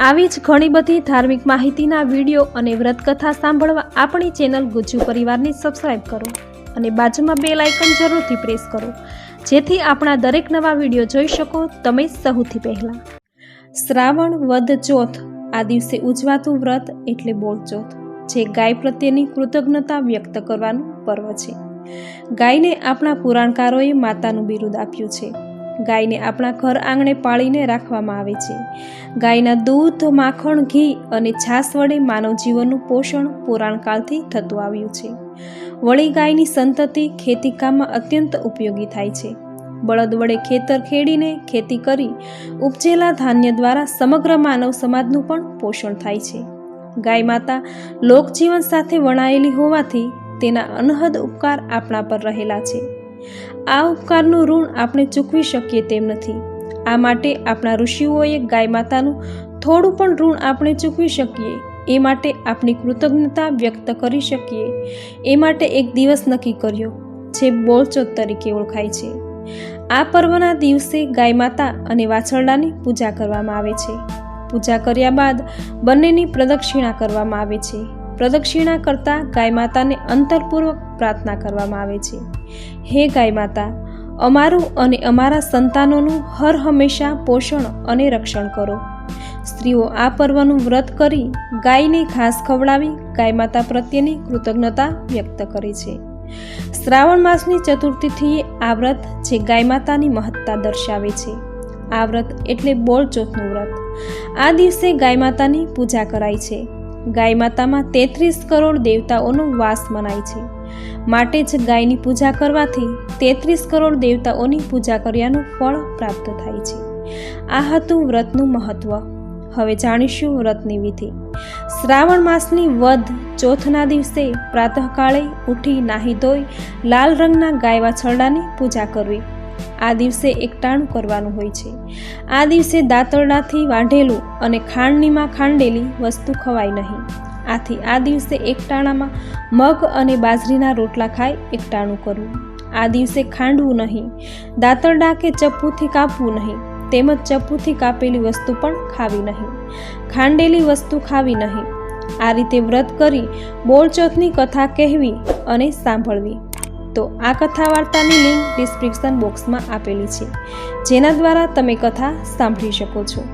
આવી જ ઘણી બધી ધાર્મિક માહિતીના વીડિયો અને વ્રતકથા સાંભળવા આપણી ચેનલ ગુજ્જુ પરિવારને સબસ્ક્રાઈબ કરો અને બાજુમાં બે લાઇકન જરૂરથી પ્રેસ કરો. જેથી આપણા દરેક નવા વીડિયો જોઈ શકો તમે સૌથી પહેલાં. શ્રાવણ, વદ, ચોથ આ દિવસે ઉજવાતું વ્રત એટલે બોળચોથ, જે ગાય પ્રત્યેની કૃતજ્ઞતા વ્યક્ત કરવાનું પર્વ છે. ગાયને આપણા પુરાણકારોએ માતાનું બિરુદ આપ્યું છે. ગાયને આપણા ઘર આંગણે પાળીને રાખવામાં આવે છે. ગાયના દૂધ, માખણ, ઘી અને છાસ વડે માનવ જીવનનું પોષણ પુરાણકાળથી થતું આવ્યું છે. વળી ગાયની સંતતિ ખેતીકામમાં અત્યંત ઉપયોગી થાય છે. બળદ વડે ખેતર ખેડીને ખેતી કરી ઉપજેલા ધાન્ય દ્વારા સમગ્ર માનવ સમાજનું પણ પોષણ થાય છે. ગાય માતા લોકજીવન સાથે વણાયેલી હોવાથી તેના અનહદ ઉપકાર આપણા પર રહેલા છે. આ ઉપકારનું ઋણ આપણે ચૂકવી શકીએ તેમ નથી. આ માટે આપણા ઋષિઓએ ગાય માતાનું થોડું પણ ઋણ આપણે ચૂકવી શકીએ. એ માટે આપણી કૃતજ્ઞતા વ્યક્ત કરી શકીએ. એ માટે એક દિવસ નક્કી કર્યો, જે બોલચોત તરીકે ઓળખાય છે. આ પર્વના દિવસે ગાય માતા અને વાછરડાની પૂજા કરવામાં આવે છે. પૂજા કર્યા બાદ બંનેની પ્રદક્ષિણા કરવામાં આવે છે. પ્રદક્ષિણા કરતાં ગાય માતાને અંતરપૂર્વક પ્રાર્થના કરવામાં આવે છે. હે ગાય માતા, અમારું અને અમારા સંતાનોનું હર હંમેશા પોષણ અને રક્ષણ કરો. સ્ત્રીઓ આ પર્વનું વ્રત કરી ગાયને ઘાસ ખવડાવી ગાય માતા પ્રત્યેની કૃતજ્ઞતા વ્યક્ત કરે છે. શ્રાવણ માસની ચતુર્થીથી આ વ્રત જે ગાય માતાની મહત્તા દર્શાવે છે. આ વ્રત એટલે બોળચોથનું વ્રત. આ દિવસે ગાય માતાની પૂજા કરાય છે. ગાય માતામાં તેત્રીસ કરોડ દેવતાઓનો વાસ મનાય છે. માટે જ ગાયની પૂજા કરવાથી તેત્રીસ કરોડ દેવતાઓની પૂજા કર્યાનું ફળ પ્રાપ્ત થાય છે. આ હતું વ્રતનું મહત્વ. હવે જાણીશું વ્રતની વિધિ. શ્રાવણ માસની વધ ચોથના દિવસે પ્રાતઃકાળે ઉઠી નાહી ધોઈ લાલ રંગના ગાયવા છરડાની પૂજા કરવી. આ દિવસે એકટાણું કરવાનું હોય છે. આ દિવસે દાંતરડાથી વાઢેલું અને ખાંડનીમાં ખાંડેલી વસ્તુ ખવાય નહીં. આથી આ દિવસે એકટાણામાં મગ અને બાજરીના રોટલા ખાઈ એકટાણું કરવું. આ દિવસે ખાંડવું નહીં. દાંતરડા કે ચપ્પુથી કાપવું નહીં. તેમજ ચપ્પુથી કાપેલી વસ્તુ પણ ખાવી નહીં. ખાંડેલી વસ્તુ ખાવી નહીં. આ રીતે વ્રત કરી બોળચોથની કથા કહેવી અને સાંભળવી. તો આ કથા વાર્તાની લિંક ડિસ્ક્રિપ્શન બોક્સમાં આપેલી છે. જેના દ્વારા તમે કથા સાંભળી શકો છો.